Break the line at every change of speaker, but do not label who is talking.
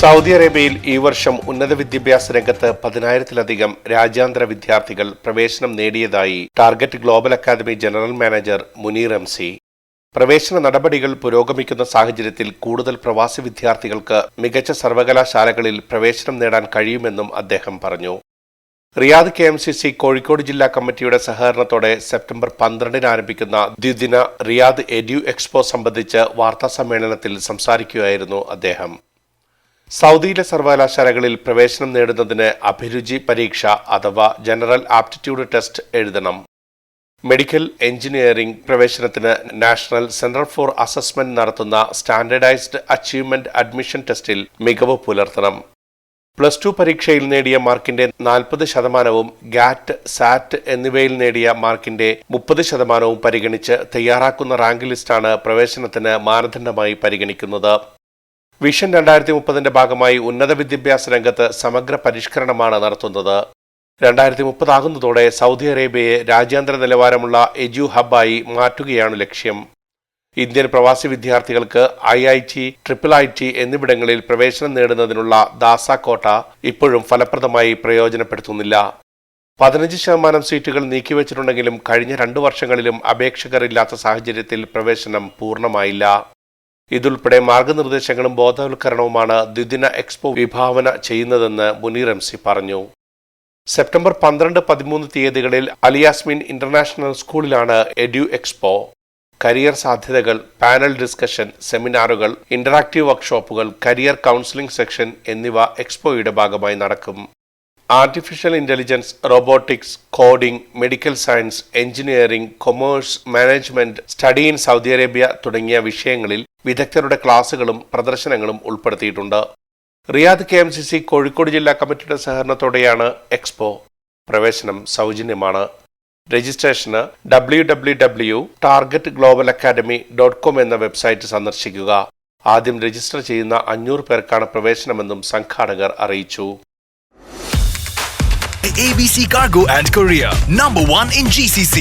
Saudi അറേബ്യയിൽ ഈ വർഷം ഉന്നത വിദ്യാഭ്യാസ രംഗത്ത് പതിനായിരത്തിലധികം രാജ്യാന്തര വിദ്യാർത്ഥികൾ പ്രവേശനം നേടിയതായി target global academy general manager Muneer M C പ്രവേശന നടപടികൾ പുരോഗമിക്കുന്ന സാഹചര്യത്തിൽ കൂടുതൽ പ്രവാസി വിദ്യാർത്ഥികൾക്ക് മികച്ച സർവകലാശാലകളിൽ പ്രവേശനം നേടാൻ കഴിയുമെന്നും അദ്ദേഹം പറഞ്ഞു Riyadh K M C C Kozhikode ജില്ലാ കമ്മിറ്റിയുടെ സഹകരണത്തോടെ സെപ്റ്റംബർ പന്ത്രണ്ടിന് ആരംഭിക്കുന്ന ദ്വിദിന റിയാദ് എഡ്യു എക്സ്പോ സംബന്ധിച്ച് വാർത്താ സമ്മേളനത്തിൽ സംസാരിക്കുകയായിരുന്നു അദ്ദേഹം സൗദിയിലെ സർവകലാശാലകളിൽ പ്രവേശനം നേടുന്നതിന് അഭിരുചി പരീക്ഷ അഥവാ ജനറൽ ആപ്റ്റിറ്റ്യൂഡ് ടെസ്റ്റ് എഴുതണം മെഡിക്കൽ എഞ്ചിനീയറിംഗ് പ്രവേശനത്തിന് നാഷണൽ സെന്റർ ഫോർ അസസ്മെന്റ് നടത്തുന്ന സ്റ്റാൻഡേർഡൈസ്ഡ് അച്ചീവ്മെന്റ് അഡ്മിഷൻ ടെസ്റ്റിൽ മികവ് പുലർത്തണം പ്ലസ് ടു പരീക്ഷയിൽ നേടിയ മാർക്കിന്റെ നാൽപ്പത് ശതമാനവും ഗാറ്റ് സാറ്റ് എന്നിവയിൽ നേടിയ മാർക്കിന്റെ മുപ്പത് ശതമാനവും പരിഗണിച്ച് തയ്യാറാക്കുന്ന റാങ്ക് ലിസ്റ്റാണ് പ്രവേശനത്തിന് മാനദണ്ഡമായി പരിഗണിക്കുന്നത് വിഷൻ രണ്ടായിരത്തി മുപ്പതിന്റെ ഭാഗമായി ഉന്നത വിദ്യാഭ്യാസ രംഗത്ത് സമഗ്ര പരിഷ്കരണമാണ് നടത്തുന്നത് രണ്ടായിരത്തി മുപ്പതാകുന്നതോടെ സൗദി അറേബ്യയെ രാജ്യാന്തര നിലവാരമുള്ള എജു ഹബ്ബായി മാറ്റുകയാണ് ലക്ഷ്യം ഇന്ത്യൻ പ്രവാസി വിദ്യാർത്ഥികൾക്ക് I I T triple I T എന്നിവിടങ്ങളിൽ പ്രവേശനം നേടുന്നതിനുള്ള ദാസ കോട്ട ഇപ്പോഴും ഫലപ്രദമായി പ്രയോജനപ്പെടുത്തുന്നില്ല പതിനഞ്ച് ശതമാനം സീറ്റുകൾ നീക്കിവച്ചിട്ടുണ്ടെങ്കിലും കഴിഞ്ഞ രണ്ടു വർഷങ്ങളിലും അപേക്ഷകർ ഇല്ലാത്ത സാഹചര്യത്തിൽ പ്രവേശനം പൂർണ്ണമായില്ല ഇതുൾപ്പെടെ മാർഗനിർദ്ദേശങ്ങളും ബോധവൽക്കരണവുമാണ് ദ്വിദിന എക്സ്പോ വിഭാവന ചെയ്യുന്നതെന്ന് മുനീർ എം സി പറഞ്ഞു സെപ്റ്റംബർ പന്ത്രണ്ട് പതിമൂന്ന് തീയതികളിൽ അലിയാസ്മിൻ ഇന്റർനാഷണൽ സ്കൂളിലാണ് എഡ്യു എക്സ്പോ കരിയർ സാധ്യതകൾ പാനൽ ഡിസ്കഷൻ സെമിനാറുകൾ ഇന്ററാക്റ്റീവ് വർക്ക്ഷോപ്പുകൾ കരിയർ കൗൺസിലിംഗ് സെക്ഷൻ എന്നിവ എക്സ്പോയുടെ ഭാഗമായി നടക്കും artificial intelligence robotics coding medical science engineering commerce management study in Saudi Arabia തുടങ്ങിയ വിഷയങ്ങളിൽ വിദഗ്ധരുടെ ക്ലാസുകളും പ്രദർശനങ്ങളും ഉൾപ്പെടുത്തിയിട്ടുണ്ട് Riyadh K M C C Kozhikode ജില്ലാ കമ്മിറ്റിയുടെ സഹകരണത്തോടെയാണ് എക്സ്പോ പ്രവേശനം സൗജന്യമാണ് രജിസ്ട്രേഷന് W W W target global academy dot com എന്ന വെബ്സൈറ്റ് സന്ദർശിക്കുക ആദ്യം രജിസ്റ്റർ ചെയ്യുന്ന അഞ്ഞൂറ് പേർക്കാണ് പ്രവേശനമെന്നും സംഘാടകർ അറിയിച്ചു ABC Cargo and Korea, number one in GCC.